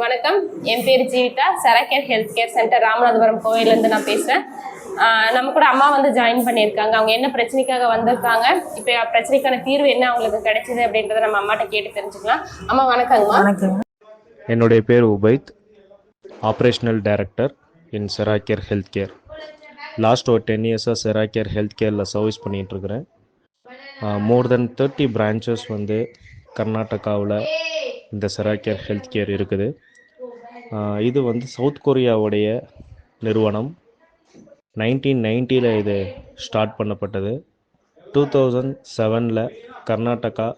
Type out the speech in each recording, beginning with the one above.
வணக்கம். என் பேர் Jeevitha. Seracare health care centre Ramanathapuram கோயிலேருந்து நான் பேசுகிறேன் நம்ம கூட அம்மா வந்து ஜாயின் பண்ணியிருக்காங்க. அவங்க என்ன பிரச்சனைக்காக வந்திருக்காங்க இப்போ பிரச்சனைக்கான தீர்வு என்ன அவங்களுக்கு கிடைச்சது அப்படின்றத நம்ம அம்மாட்ட கேட்டு தெரிஞ்சுக்கலாம். அம்மா வணக்கங்கம்மா வணக்கம். என்னுடைய பேர் Ubaid. Operational director in Seracare health care last ஒரு டென் இயர்ஸாக செராக்கேர் ஹெல்த் கேரில் சர்வீஸ் பண்ணிகிட்ருக்கிறேன் மோர் தென் தேர்ட்டி பிரான்ச்சஸ் வந்து கர்நாடகாவில் இந்த செராக்கியர் ஹெல்த் கேர் இருக்குது இது வந்து சவுத் கொரியாவுடைய நிறுவனம். நைன்டீன் நைன்ட்டியில் இது ஸ்டார்ட் பண்ணப்பட்டது. டூ தௌசண்ட் செவனில் கர்நாடகா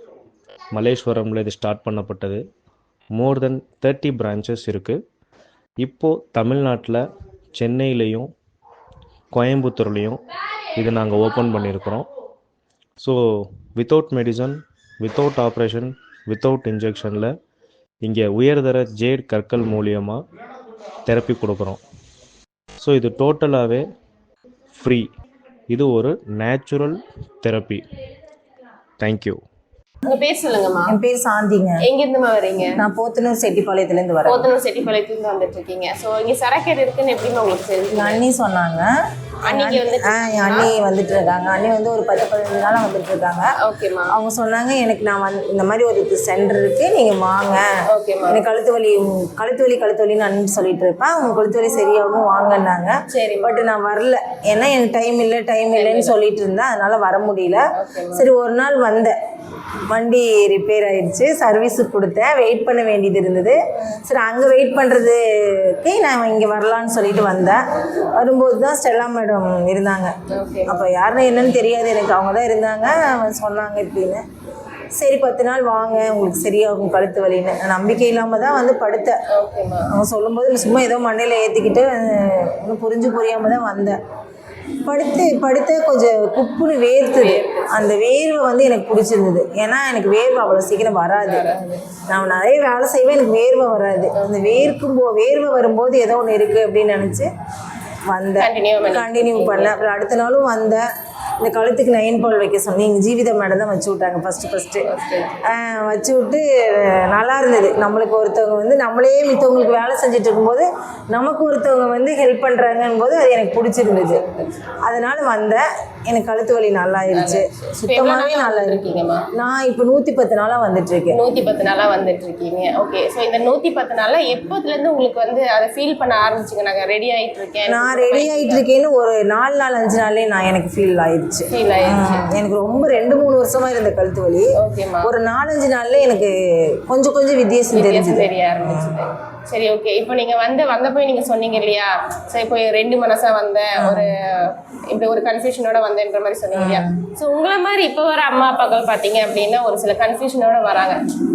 மலேஸ்வரமில் இது ஸ்டார்ட் பண்ணப்பட்டது. மோர் தென் தேர்ட்டி பிரான்ச்சஸ் இருக்குது இப்போது தமிழ்நாட்டில் சென்னையிலையும் கோயம்புத்தூர்லேயும் இது நாங்கள் ஓப்பன் பண்ணியிருக்கிறோம் so without medicine without operation without இன்ஜெக்ஷனில் இங்கே உயர்தர ஜேட் கற்கள் மூலியமாக தெரப்பி கொடுக்குறோம். ஸோ இது டோட்டலாகவே ஃப்ரீ இது ஒரு நேச்சுரல் தெரப்பி தேங்க்யூ உங்கள் பேர் சொல்லுங்கம்மா. என் பேர் சாந்திங்க. எங்கேருந்துமா வரீங்க? நான் போத்தனூர் செட்டிப்பாளையத்துலேருந்து வரேன். போத்தனூர் செட்டிப்பாளையத்துலேருந்து வந்துட்டு இருக்கீங்க ஸோ இங்கே சரக்கேர் இருக்குன்னு எப்படிமா உங்களுக்கு தெரிஞ்சு எங்கள் அண்ணி சொன்னாங்க. அன்னைக்கு வந்து ஆ என் அண்ணி வந்துட்டு இருக்காங்க அண்ணி வந்து ஒரு பத்து பதினஞ்சு நாளாக வந்துட்டு இருக்காங்க ஓகேம்மா. அவங்க சொன்னாங்க எனக்கு நான் வந்து இந்த மாதிரி ஒரு சென்டர் இருக்கு நீங்கள் வாங்க. ஓகேம்மா. எனக்கு கழுத்து வலி கழுத்து வலி கழுத்து வலின்னு அண்ணன் சொல்லிட்டு இருப்பேன். அவங்க கழுத்து வலி சரியாகும் வாங்கன்னாங்க சரி பட் நான் வரல. ஏன்னா எனக்கு டைம் இல்லை டைம் இல்லைன்னு சொல்லிட்டு இருந்தேன். அதனால வர முடியல. சரி ஒரு நாள் வந்தேன். வண்டி ரிப்பேர் ஆயிடுச்சு சர்வீஸுக்கு கொடுத்தேன். வெயிட் பண்ண வேண்டியது இருந்தது. சரி அங்கே வெயிட் பண்ணுறதுக்கு நான் இங்கே வரலான்னு சொல்லிட்டு வந்தேன். வரும்போது தான் ஸ்டெல்லா மேடம் இருந்தாங்க. அப்போ யாருன்னு என்னன்னு தெரியாது. எனக்கு அவங்க தான் இருந்தாங்க. அவங்க சொன்னாங்க இப்படின்னு. சரி பத்து நாள் வாங்க. உங்களுக்கு சரியாகும் கழுத்து வலின்னு. நான் நம்பிக்கை இல்லாமல் தான் வந்து படுத்தேன். அவங்க சொல்லும்போது சும்மா ஏதோ மண்டையில் ஏற்றிக்கிட்டு புரிஞ்சு புரியாமல் தான் வந்தேன். படுத்து படுத்த கொஞ்சம் குப்புன்னு வேர்த்துது. அந்த வேர்வை வந்து எனக்கு பிடிச்சிருந்தது. ஏன்னா எனக்கு வேர்வை அவ்வளோ சீக்கிரம் வராது. நான் நிறைய வேலை செய்வேன் எனக்கு வேர்வை வராது. அந்த வேர்க்கும் போ வேர்வை வரும்போது ஏதோ ஒன்று இருக்குது அப்படின்னு நினச்சி வந்தேன். கண்டினியூ பண்ணேன் அப்புறம் அடுத்த நாளும் வந்தேன். இந்த கழுத்துக்கு நைன் பால் வைக்க சொன்னீங்க ஜீவிதா மேடம் தான் வச்சு விட்டாங்க ஃபஸ்ட்டு ஃபஸ்ட்டு வச்சு விட்டு நல்லா இருந்தது. நம்மளுக்கு ஒருத்தவங்க வந்து நம்மளே மித்தவங்களுக்கு வேலை செஞ்சுட்டு இருக்கும்போது நமக்கு ஒருத்தவங்க வந்து ஹெல்ப் பண்ணுறாங்கன்னு போது அது எனக்கு பிடிச்சிருந்தது. அதனால வந்தேன். எனக்கு கழுத்து வலி நல்லா ஆயிடுச்சு சுத்தமாகவே நல்லா இருக்கு இருக்கீங்கம்மா நான் இப்போ நூற்றி பத்து நாளாக வந்துட்டு இருக்கேன் நூத்தி பத்து நாளா வந்துட்டு இருக்கீங்க ஓகே ஸோ இந்த நூத்தி பத்து நாள்ல எப்போதுல இருந்து உங்களுக்கு வந்து அதை ஃபீல் பண்ண ஆரம்பிச்சுங்க? நாங்க ரெடி ஆயிட்டு இருக்கேன் நான் ரெடி ஆகிட்டு இருக்கேன்னு ஒரு நாலு நாள் அஞ்சு நாள்லேயே நான் எனக்கு ஃபீல் ஆயிடுச்சு ஃபீல் ஆயிடுச்சு எனக்கு ரொம்ப ரெண்டு மூணு வருஷமா இருந்த கழுத்து வலி. ஓகேம்மா ஒரு நாலஞ்சு நாள்ல எனக்கு கொஞ்சம் கொஞ்சம் வித்தியாசம் தெரிஞ்சுது. தெரிய ஆரம்பிச்சது. சரி ஓகே இப்போ நீங்க வந்து வந்த போய் நீங்க சொன்னீங்க இல்லையா? சரி இப்போ ரெண்டு மனசா வந்தேன் ஒரு இப்படி ஒரு கன்ஃபியூஷனோட வந்தேன்ற மாதிரி சொன்னீங்க இல்லையா? ஸோ உங்களை மாதிரி இப்போ வர அம்மா அப்பாக்கள் பார்த்தீங்க அப்படின்னா ஒரு சில கன்ஃபியூஷனோட வராங்க.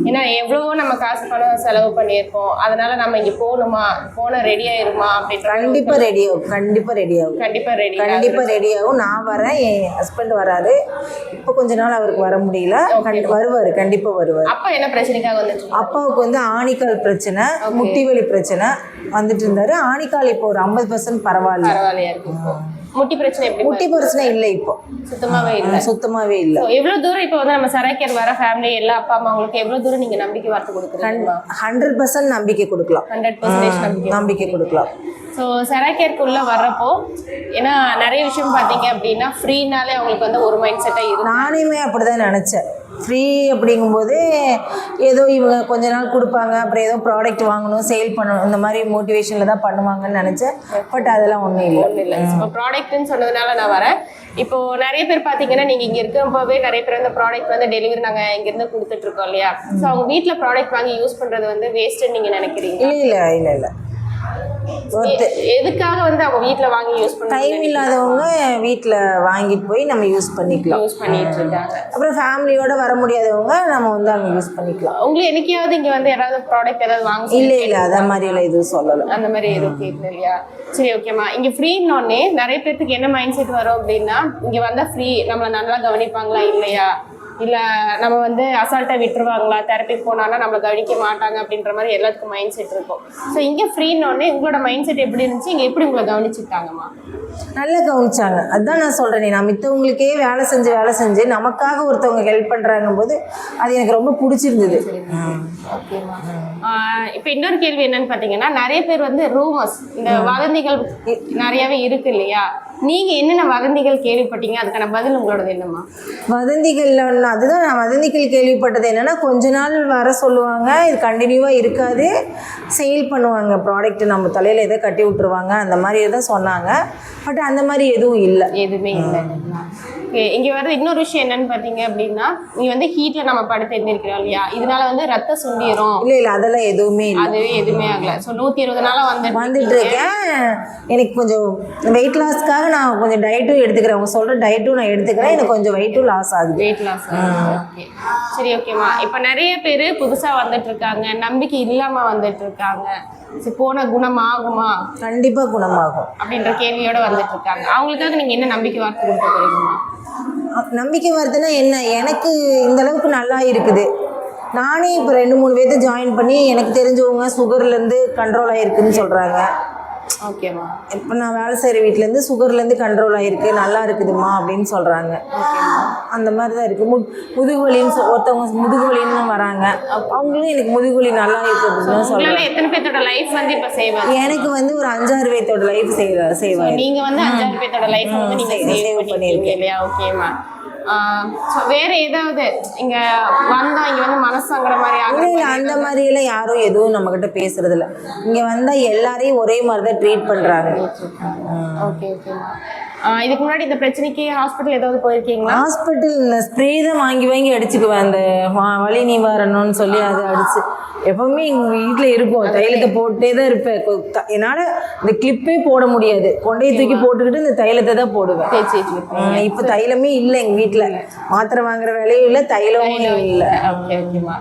ஏன்னா எவ்வளவோ நம்ம காசு பணம் செலவு பண்ணியிருக்கோம். அதனால நம்ம இங்க போகணுமா? போன ரெடி ஆயிருமா? அப்படின்ற கண்டிப்பா ரெடி ஆகும். கண்டிப்பா ரெடி ஆகும். கண்டிப்பா ரெடி கண்டிப்பா ரெடி ஆகும். நான் வரேன். என் ஹஸ்பண்ட் வராரு. இப்போ கொஞ்ச நாள் அவருக்கு வர முடியல. வருவாரு. கண்டிப்பா வருவார். அப்பா என்ன பிரச்சனைக்காக வந்துட்டு இருந்தாங்க? அப்பாவுக்கு வந்து ஆணிக்கால் பிரச்சனை. முட்டி வலி பிரச்சனை வந்துட்டு இருந்தாரு. ஆணிக்கால் இப்போ ஒரு ஐம்பது பர்சன்ட் பரவாயில்ல. பரவாயில்லையா இருக்கு இப்போ? முட்டி பிரச்சனை எப்படி முட்டி பிரச்சனை இல்லை இப்போ. சுத்தமாவே இல்லை. சுத்தமாவே இல்லை. எவ்வளவு தூரம் இப்போ வந்து நம்ம சரக்கேர் வர ஃபேமிலி எல்லா அப்பா அம்மா அவங்களுக்கு எவ்வளவு தூரம் நீங்க நம்பிக்கை வார்த்தை கொடுக்குறீங்க? ஹண்ட்ரட் பர்சன்ட் நம்பிக்கை கொடுக்கலாம். ஹண்ட்ரட் பர்சன்டேஜ் நம்பிக்கை. கொடுக்கலாம். ஸோ சரக்கேற்குள்ள வர்றப்போ ஏன்னா நிறைய விஷயம் பார்த்தீங்க அப்படின்னா ஃப்ரீனாலே அவங்களுக்கு வந்து ஒரு மைண்ட் செட்டாக இருக்கு நானுமே அப்படிதான் நினச்சேன். ஃப்ரீ அப்படிங்கும்போது ஏதோ இவங்க கொஞ்ச நாள் கொடுப்பாங்க. அப்புறம் ஏதோ ப்ராடக்ட் வாங்கணும் சேல் பண்ணணும். இந்த மாதிரி மோட்டிவேஷனில் தான் பண்ணுவாங்கன்னு நினச்சேன். பட் அதெல்லாம் ஒன்றும் இல்லை. ஒன்றும் இல்லை. இப்போ ப்ராடக்ட்னு சொன்னதுனால நான் வரேன். இப்போ நிறைய பேர் பார்த்தீங்கன்னா நீங்கள் இங்கே இருக்கிறப்பவே நிறைய பேர் வந்து ப்ராடக்ட் வந்து டெலிவரி நாங்கள் இங்கேருந்து கொடுத்துட்டு இருக்கோம் இல்லையா? ஸோ அவங்க வீட்டில் ப்ராடக்ட் வாங்கி யூஸ் பண்ணுறது வந்து வேஸ்ட்டுன்னு நீங்கள் நினைக்கிறீங்க இல்லை இல்லை இல்லை இல்லை. எதுக்காக வந்து அவங்க வீட்டில் வாங்கி யூஸ் பண்ண டைம் இல்லாதவங்க வீட்டில் வாங்கிட்டு போய் நம்ம யூஸ் பண்ணிக்கலாம். யூஸ் பண்ணிட்டு இருக்காங்க அப்புறம் ஃபேமிலியோட வர முடியாதவங்க நம்ம வந்து அங்கே யூஸ் பண்ணிக்கலாம். உங்களுக்கு என்னைக்காவது இங்க வந்து யாராவது ப்ராடக்ட் ஏதாவது வாங்க இல்லை இல்லை. அத மாதிரியெல்லாம் எதுவும் சொல்லலை. அந்த மாதிரி எதுவும் கேட்கல இல்லையா? சரி ஓகேம்மா இங்க ஃப்ரீன்னொடனே நிறைய பேர்த்துக்கு என்ன மைண்ட் செட் வரும் அப்படின்னா இங்க வந்தா ஃப்ரீ நம்மளை நல்லா கவனிப்பாங்களா இல்லையா? இல்ல நம்ம வந்து அசால்ட்டா விட்டுருவாங்களா? தெரப்பி போனானா நம்மளை கவனிக்க மாட்டாங்க அப்படின்ற மாதிரி எல்லாத்துக்கும் மைண்ட் செட் இருக்கும். ஸோ இங்க ஃப்ரீன்னொடனே உங்களோட மைண்ட் செட் எப்படி இருந்துச்சு? இங்க எப்படி உங்களை கவனிச்சுட்டாங்கம்மா நல்லா கவனிச்சாங்க. அதான் நான் சொல்கிறேனே நான் மித்தவங்களுக்கே வேலை செஞ்சு வேலை செஞ்சு நமக்காக ஒருத்தவங்க ஹெல்ப் பண்ணுறாங்க போது அது எனக்கு ரொம்ப பிடிச்சிருந்தது. இப்போ இன்னொரு கேள்வி என்னன்னு பார்த்தீங்கன்னா நிறைய பேர் வந்து ரூமர்ஸ் இந்த வதந்திகள் நிறையவே இருக்கு இல்லையா? நீங்க என்னென்ன வதந்திகள் கேள்விப்பட்டீங்க? அதுக்கான பதில் உங்களோடது என்னம்மா? வதந்திகள் அதுதான் நான் வதந்திகள் கேள்விப்பட்டது என்னன்னா கொஞ்ச நாள் வர சொல்லுவாங்க இது கண்டினியூவாக இருக்காது சேல் பண்ணுவாங்க ப்ராடக்ட் நம்ம தலையில் எதை கட்டி விட்டுருவாங்க அந்த மாதிரி தான் சொன்னாங்க. பட் அந்த மாதிரி எதுவும் இல்லை. எதுவுமே இல்லை. ஓகே இங்கே வர இன்னொரு விஷயம் என்னன்னு பார்த்தீங்க அப்படின்னா நீ வந்து ஹீட்ல நம்ம படுத்து எழுந்திருக்கிறோம் இல்லையா? இதனால வந்து ரத்தம் சுண்டிரும். இல்லை இல்லை அதெல்லாம் எதுவுமே இல்லை. அதுவே எதுவுமே ஆகல. ஸோ நூற்றி இருபது நாளா வந்து வந்துட்டு இருக்கேன் எனக்கு கொஞ்சம் வெயிட் லாஸ்க்காக நான் கொஞ்சம் டயட்டும் எடுத்துக்கிறேன். அவங்க சொல்கிற டயட்டும் நான் எடுத்துக்கிறேன். எனக்கு கொஞ்சம் வெயிட்டும் லாஸ் ஆகுது. வெயிட் லாஸ் ஓகே சரி ஓகேம்மா இப்போ நிறைய பேர் புதுசாக வந்துட்டு இருக்காங்க நம்பிக்கை இல்லாமல் வந்துட்டு இருக்காங்க சரி போன குணம் ஆகுமா? கண்டிப்பாக குணமாகும். அப்படின்ற கேள்வியோட வந்துட்டு இருக்காங்க அவங்களுக்காக நீங்க என்ன நம்பிக்கை வார்த்தை கொடுக்க போறீங்கம்மா? நம்பிக்கை வருதுன்னா என்ன? எனக்கு இந்த அளவுக்கு நல்லா இருக்குது. நானே இப்போ ரெண்டு மூணு பேர்த்த ஜாயின் பண்ணி எனக்கு தெரிஞ்சவங்க சுகர்லேருந்து கண்ட்ரோல் ஆகிருக்குன்னு சொல்கிறாங்க ஓகேம்மா இப்போ நான் வேலை செய்கிற வீட்டிலேருந்து சுகர்லேருந்து கண்ட்ரோல் ஆகிருக்கு நல்லா இருக்குதுமா அப்படின்னு சொல்கிறாங்க அந்த மாதிரி தான் இருக்குது மு முதுகு வலின்னு சொ- ஒருத்தவங்க முதுகு வலின்னு வராங்க அவங்களும் எனக்கு முதுகு வலி நல்லா இருக்குது அப்படின்னு சொல்கிறாங்க எத்தனை பேர்த்தோட லைஃப் வந்து இப்ப சேவ் எனக்கு வந்து ஒரு அஞ்சாறு பேர்த்தோட லைஃப் சேவ் சேவ் ஆயிருக்கு நீங்க வந்து அஞ்சாறு பேர்த்தோட லைஃப் வந்து நீங்க save சேவ் பண்ணியிருக்கேன். பண்ணிருக்கீங்க இல்லையா ஓகேம்மா ஸோ வேற ஏதாவது இங்க வந்தா இங்க வந்து மனசங்கட மாதிரி இல்லை அந்த மாதிரியெல்லாம் யாரும் எதுவும் நம்மக்கிட்ட பேசுறது இல்ல இங்கே வந்தால் எல்லாரையும் ஒரே மாதிரி தான் ட்ரீட் பண்ணுறாங்க ஓகே ஓகேம்மா இதுக்கு முன்னாடி இந்த பிரச்சனைக்கு ஹாஸ்பிட்டல் ஏதாவது போயிருக்கீங்களா? ஹாஸ்பிட்டல் ஸ்ப்ரே தான் வாங்கி வாங்கி அடிச்சுக்குவேன். அந்த வ- வலி நிவாரணம்னு சொல்லி அதை அடிச்சு. எப்பவுமே எங்கள் வீட்டில் இருக்கும் தைலத்தை போட்டே தான் இருப்பேன். என்னால் இந்த கிளிப்பே போட முடியாது. கொண்டையை தூக்கி போட்டுக்கிட்டு இந்த தைலத்தை தான் போடுவேன். இப்போ தைலமே இல்லை எங்கள் வீட்டில் மாத்திரை வாங்குற வேலையும் இல்லை தைலமும் இல்லை. ஓகே ஓகேம்மா.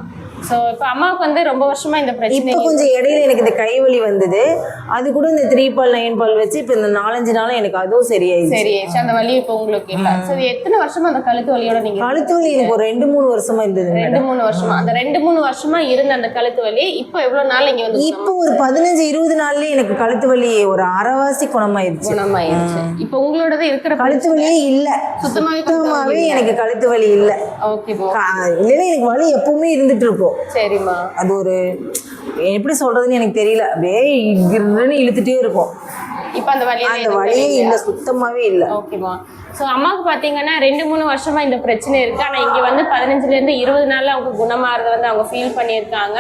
ஸோ இப்போ அம்மாவுக்கு வந்து ரொம்ப வருஷமா இந்த பிரச்சனை இப்போ கொஞ்சம் இடையில எனக்கு இந்த கை வலி வந்தது. அது கூட இந்த த்ரீ பால் நைன் பால் வச்சு இப்போ இந்த நாலஞ்சு நாளா எனக்கு அதுவும் சரியாயிடுச்சு. சரி அந்த வலி இப்போ உங்களுக்கு இல்ல. சரி எத்தனை வருஷமா அந்த கழுத்து வலியோட நீங்க கழுத்து வலி எனக்கு ஒரு ரெண்டு மூணு வருஷமா இருந்தது ரெண்டு மூணு வருஷமா. அந்த ரெண்டு மூணு வருஷமா இருந்த அந்த கழுத்து வலி இப்போ எவ்வளவு நாள் இங்க வந்து இப்போ ஒரு பதினஞ்சு இருபது நாள்லயே எனக்கு கழுத்து வலி ஒரு அரைவாசி குணமாயிருச்சு. குணமாயிருச்சு. இப்போ உங்களோடது இருக்கிற கழுத்து வலியே இல்ல. சுத்தமாவே எனக்கு கழுத்து வலி இல்ல. ஓகே இல்லைன்னா எனக்கு வலி எப்பவுமே இருந்துட்டு இருக்கும். சரிம்மா. அது ஒரு எப்படி சொல்றதுன்னு எனக்கு தெரியல. அப்படியே இழுத்துட்டே இருக்கும். இப்போ அந்த அந்த வலியே இல்ல சுத்தமாவே இல்ல. ஓகேம்மா. ஸோ அம்மாவுக்கு பார்த்தீங்கன்னா ரெண்டு மூணு வருஷமா இந்த பிரச்சனை இருக்கு. ஆனால் இங்கே வந்து பதினஞ்சுலேருந்து இருபது நாள்ல அவங்க குணமாறத வந்து அவங்க ஃபீல் பண்ணியிருக்காங்க.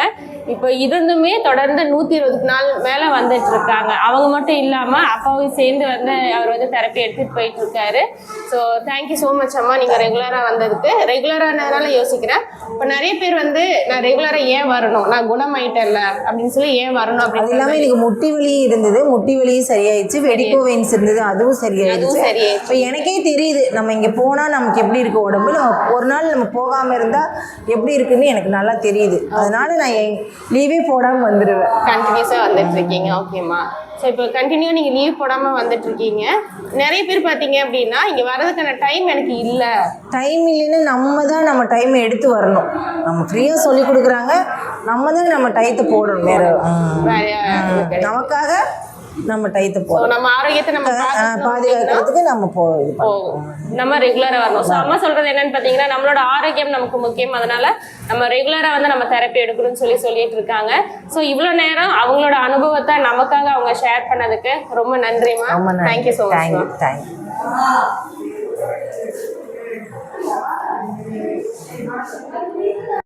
இப்போ இருந்துமே தொடர்ந்து நூற்றி இருபது நாள் மேலே வந்துட்டு இருக்காங்க. அவங்க மட்டும் இல்லாமல் அப்பாவும் சேர்ந்து வந்து அவர் வந்து தெரப்பி எடுத்துட்டு போயிட்டு இருக்காரு. ஸோ தேங்க்யூ ஸோ மச் அம்மா. நீங்கள் ரெகுலராக வந்ததுக்கு. ரெகுலரானதுனால யோசிக்கிறேன். இப்போ நிறைய பேர் வந்து நான் ரெகுலராக ஏன் வரணும்? நான் குணமாயிட்டேன்ல அப்படின்னு சொல்லி ஏன் வரணும் அப்படின்னு இல்லாம எனக்கு முட்டி வலி இருந்தது. முட்டி வலியும் சரியாயிடுச்சு. வெடிக்கோ வெயின்ஸ் இருந்தது. அதுவும் சரியாயிடுச்சு. இப்போ எனக்கே தெரியுது. நம்ம இங்க போனா நமக்கு எப்படி இருக்கு உடம்பு? நம்ம ஒரு நாள் நம்ம போகாம இருந்தா எப்படி இருக்குன்னு எனக்கு நல்லா தெரியுது. அதனால நான் லீவே போடாம வந்துடுவேன் கண்டினியூஸாக வந்துட்டு இருக்கீங்க ஓகேம்மா ஸோ இப்போ கண்டினியூ நீங்கள் லீவ் போடாமல் வந்துட்டு இருக்கீங்க நிறைய பேர் பார்த்தீங்க அப்படின்னா இங்கே வர்றதுக்கான டைம் எனக்கு இல்லை. டைம் இல்லைன்னா நம்ம தான் நம்ம டைமை எடுத்து வரணும். நம்ம ஃப்ரீயாக சொல்லி கொடுக்குறாங்க. நம்ம தான் நம்ம டயத்தை போடணும். வேற நமக்காக நம்ம டயத்தை போடணும் நம்ம ஆரோக்கியத்தை நம்ம பாதுகாக்கிறதுக்கு நம்ம போ நம்ம ரெகுலராக வரணும். ஸோ அம்மா சொல்றது என்னன்னு பார்த்தீங்கன்னா நம்மளோட ஆரோக்கியம் நமக்கு முக்கியம். அதனால நம்ம ரெகுலராக வந்து நம்ம தெரப்பி எடுக்கணும்னு சொல்லி சொல்லிட்டு இருக்காங்க. ஸோ இவ்வளோ நேரம் அவங்களோட அனுபவத்தை நமக்காக அவங்க ஷேர் பண்ணதுக்கு ரொம்ப நன்றிம்மா thank you so much thank you thank you